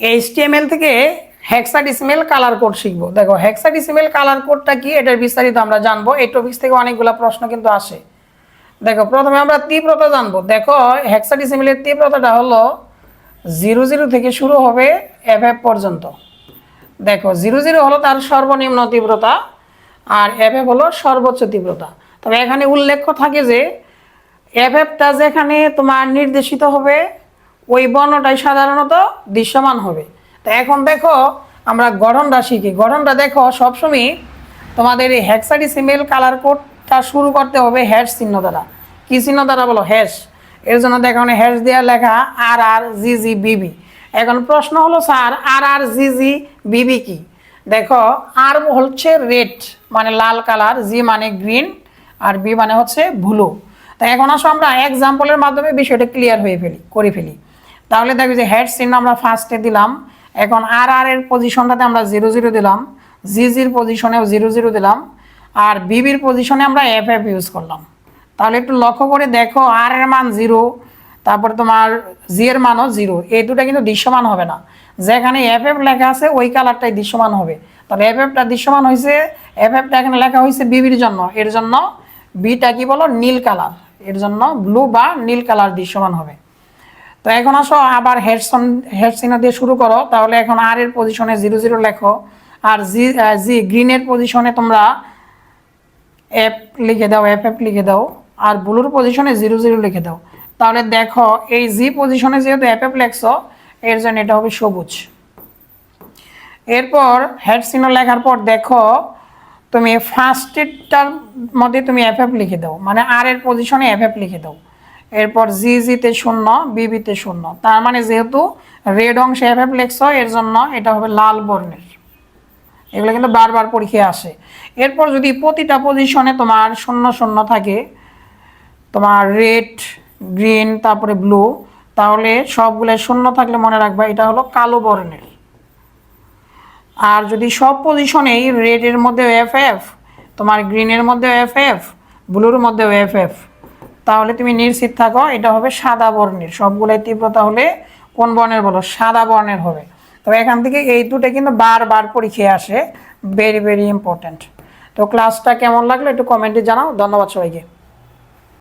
HTML থেকে hexadecimal colour code শিখব। দেখো হেক্সাডিসিমেল কালার কোডটা কি? এটার বিস্তারিত আমরা জানব। এই টপিক্স থেকে অনেকগুলো প্রশ্ন কিন্তু আসে। দেখো, প্রথমে আমরা তীব্রতা জানব। দেখো হেক্সাডিসিমেলের তীব্রতাটা হলো জিরো জিরো থেকে শুরু হবে এফ এফ পর্যন্ত। দেখো, জিরো জিরো হলো তার সর্বনিম্ন তীব্রতা আর এফ এফ হলো সর্বোচ্চ তীব্রতা। তবে এখানে উল্লেখ্য থাকে যে এফ এফটা যেখানে তোমার নির্দেশিত হবে ওই বর্ণটাই সাধারণত দৃশ্যমান হবে। তো এখন দেখো, আমরা গঠনটা শিখি গঠনটা দেখো, সবসময় তোমাদের এই হেক্সাডিসিমেল কালার কোডটা শুরু করতে হবে হ্যাশ চিহ্ন দ্বারা। কী চিহ্ন দ্বারা বলো? হ্যাশ এর জন্য দেখো মানে হ্যাশ দেওয়া লেখা আর আর জি জি বিবি এখন প্রশ্ন হলো, স্যার আর আর জি জি বিবি কি? দেখো আর হচ্ছে রেড মানে লাল কালার জি মানে গ্রিন আর বি মানে হচ্ছে ব্লু তো এখন আসো, আমরা এক্সাম্পলের মাধ্যমে বিষয়টা ক্লিয়ার হয়ে ফেলি, করে ফেলি। তাহলে দেখো যে হেড চিহ্ন আমরা ফার্স্টে দিলাম। এখন আর আর এর পজিশনটাতে আমরা জিরো জিরো দিলাম। জি জির পজিশনেও জিরো জিরো দিলাম। আর বিবির পজিশনে আমরা এফ এফ ইউজ করলাম। তাহলে একটু লক্ষ্য করে দেখো আর এর মান জিরো তারপরে তোমার জি এর মানও জিরো এই দুটো কিন্তু দৃশ্যমান হবে না। যেখানে এফ এফ লেখা আছে, ওই কালারটাই দৃশ্যমান হবে। তাহলে এফ এফটা দৃশ্যমান হয়েছে এফ এফটা এখানে লেখা হয়েছে বিবির জন্য। এর জন্য বিটা কি বলো? নীল কালারের জন্য ব্লু বা নীল কালার দৃশ্যমান হবে। তো এখন আসো, আবার হেডসন হেড চিহ্ন দিয়ে শুরু করো। তাহলে এখন আর এর পজিশনে জিরো জিরো লেখো। আর জি জি গ্রিনের পজিশনে তোমরা এফ লিখে দাও এফ এফ লিখে দাও। আর ব্লুর পজিশনে জিরো জিরো লিখে দাও। তাহলে দেখো, এই জি পজিশনে যেহেতু এফ এফ লেখছো, এর জন্য এটা হবে সবুজ। এরপর হেড লেখার পর দেখো, তুমি ফার্স্ট ফার্স্টেরটার মধ্যে তুমি এফ এফ লিখে দাও। মানে আর এর পজিশনে এফ এফ লিখে দাও। এরপর জি জিতে শূন্য বিবিতে শূন্য। তার মানে যেহেতু রেড অংশে এফ এফ লেখছ, এর জন্য এটা হবে লাল বর্ণের। এগুলো কিন্তু বারবার পরীক্ষায় আসে। এরপর যদি প্রতিটা পজিশনে তোমার শূন্য শূন্য থাকে, তোমার রেড, গ্রিন, তারপরে ব্লু, তাহলে সবগুলো শূন্য থাকলে মনে রাখবা এটা হলো কালো বর্ণের। আর যদি সব পজিশনেই রেডের মধ্যে এফ এফ তোমার গ্রিনের মধ্যে এফ এফ ব্লুর মধ্যে এফ এফ তাহলে তুমি নিশ্চিত থাকো, এটা হবে সাদা বর্ণের, সবগুলোই তীব্রতা হলে কোন বর্ণের বলো? সাদা বর্ণের হবে। তবে এখান থেকে এই দুটো কিন্তু বারবার পরীক্ষায় আসে ভেরি ভেরি ইম্পর্ট্যান্ট তো ক্লাসটা কেমন লাগল একটু কমেন্টে জানাও, ধন্যবাদ সবাইকে।